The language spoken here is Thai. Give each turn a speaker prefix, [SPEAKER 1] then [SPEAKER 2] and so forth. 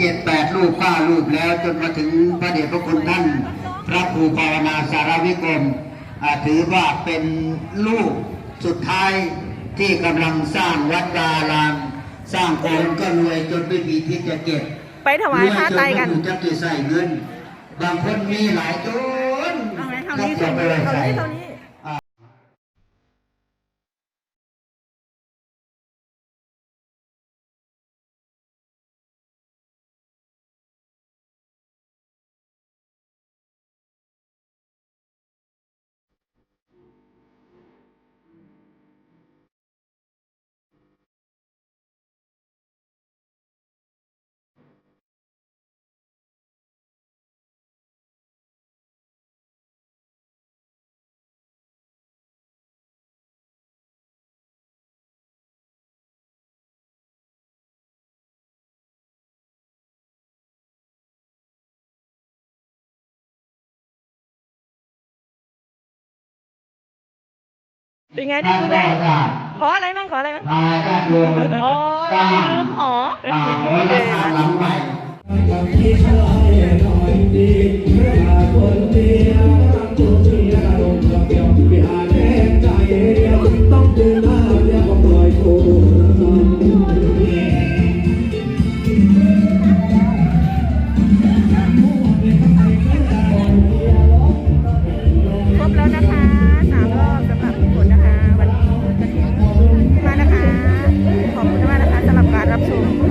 [SPEAKER 1] เจ็ดแปดรูปเก้ารูปแล้วจนมาถึงพระเดชพระคุณท่าน พระครูภาวนาสารวิกรมอ่าถือว่าเป็นลูกสุดท้ายที่กำลังสร้างวัดวาอารามสร้างคนก็รวยจนไม่มีที่จะเก็บ
[SPEAKER 2] ไปถวายผ้าไตรกัน
[SPEAKER 1] รวยจไม่รู้จะกี่ใส่เงิน บางคนมีหลายจน
[SPEAKER 2] เอาไหมเท่านี้
[SPEAKER 1] ก็
[SPEAKER 2] เท่า
[SPEAKER 1] จะ
[SPEAKER 2] นี้
[SPEAKER 1] ไปใส่
[SPEAKER 2] เท่านี้เป็นไงได้ดูได้ขออะไรบ้างขออะไรบ้าง
[SPEAKER 1] มาได้รวม
[SPEAKER 2] อ๋อ
[SPEAKER 1] สร้าง
[SPEAKER 2] ลืมอ๋อ
[SPEAKER 1] อ่าไว้ในทางหลังใหม่
[SPEAKER 3] กับพี่ชายหน่อยดีเมื่อมาค So.